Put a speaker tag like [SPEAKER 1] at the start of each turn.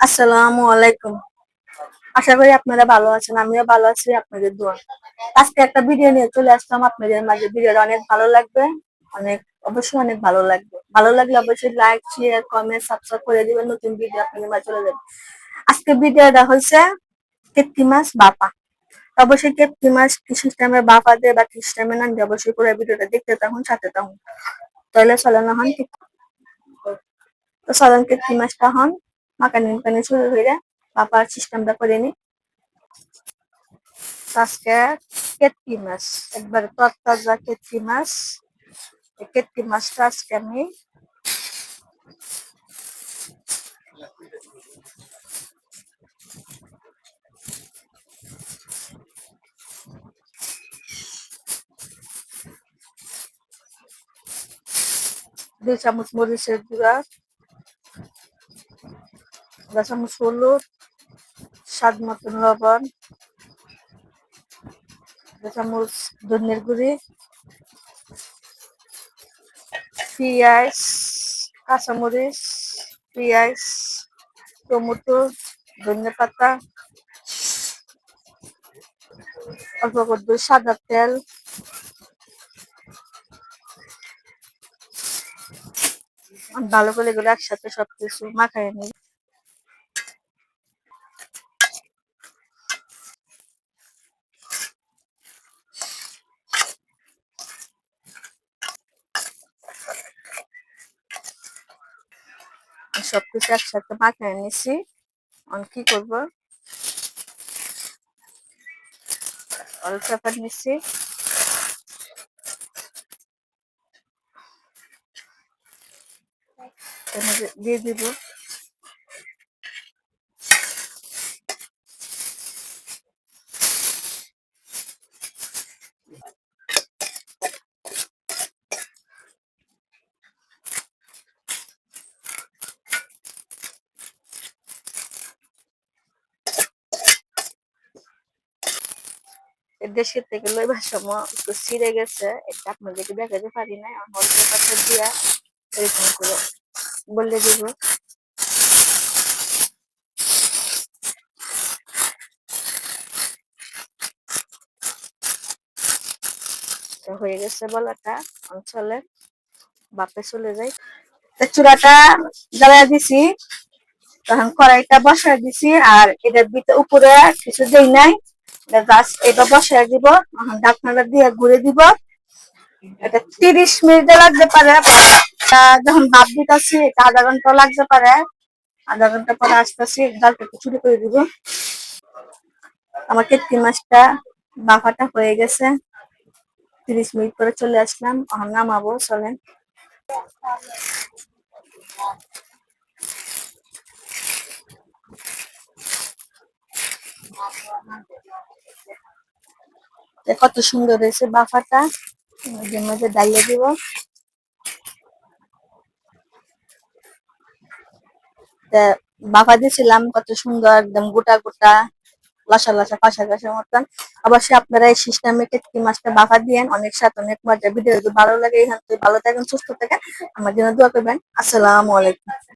[SPEAKER 1] আসসালামু আলাইকুম। আশা করি আপনারা ভালো আছেন, আমিও ভালো আছি আপনাদের দোয়া। আজকে একটা ভিডিও নিয়ে চলে আসলাম, আপনাদের মাঝে ভিডিওটা অনেক ভালো লাগবে, অনেক, অবশ্যই অনেক ভালো লাগবে। ভালো লাগলে অবশ্যই লাইক শেয়ার কমেন্ট সাবস্ক্রাইব করে দিবেন, নতুন ভিডিও আপনাদের মাঝে চলে যাবে। আজকে ভিডিওটা হচ্ছে কেটকি মাছ বাপা। অবশ্যই কেটকি মাছ কি সিস্টেমে বাপা দেয় বা কি সিস্টেমে না দিয়ে অবশ্যই পুরো ভিডিওটা দেখতে থাকুন, সাথে থাকুন। তাহলে চলে না হন তো চলেন কেটকি মাছটা হন মাকানি মাকানি শুরু হয়ে বাপার সিস্টেমটা করে নি আজকে কেটকি মাছ একবার তরতাজা কেটকি মাছ এই কেটকি মাছটা আজকে আমি দুই চামচ মরিচের গুঁড়া আধা হলুদ, স্বাদ মতন লবণ আধা ধনিয়ার গুঁড়ি, পেঁয়াজ, কাঁচামরিচ, পেঁয়াজ, টমেটো, ধনিয়া পাতা, অল্প করে সাদা তেল, ভালো করে এগুলো একসাথে সবকিছু মাখায় নিই। সবকিছু একসাথে মাখায় নিছি। অন কি করব? অল্প পেপার নিছি। দিয়ে দিব। দেশের থেকে লইবার সময় একটু ছিঁড়ে গেছে। এটা আপনাদেরকে দেখাতে পারি না এখন পাতা দিয়া এরকম করে বলে দেব। হয়ে গেছে বলাটা অঞ্চলে। বাপে চলে যাই চূড়াটা জ্বালায় দিছি। তখন কড়াইটা বসায় দিছি আর এটার ভিতরে উপরে কিছু দেই নাই। গাছ এটা বসায় দিব ঢাকনাটা দিয়ে ঘুরে দিব। এটা তিরিশ মিনিটে লাগতে পারে। যখন ভাত দিতেছি, এটা আধা ঘণ্টা লাগতে পারে। আধা ঘণ্টা পরে আসতেছি ডালটা একটু চুরি করে দিব। আমার কেটকি মাছটা বাফাটা হয়ে গেছে। তিরিশ মিনিট পরে চলে আসলাম। এখন নামাবো, চলেন। তো কত সুন্দর হয়েছে বাফাটা। মাঝে মধ্যে ডাইলে দিব। বাফা দিয়েছিলাম, কত সুন্দর, একদম গোটা গোটা, লসা লসা কষা কষা মতন। অবশ্যই আপনারা এই সিস্টেমে কেটকি মাছটা বাফা দিয়েন। অনেক সাথে অনেক মজা ভিডিও যদি ভালো লাগে এখান থেকে ভালো থাকেন, সুস্থ থাকেন। আমার জন্য দোয়া করবেন। আসসালামু আলাইকুম।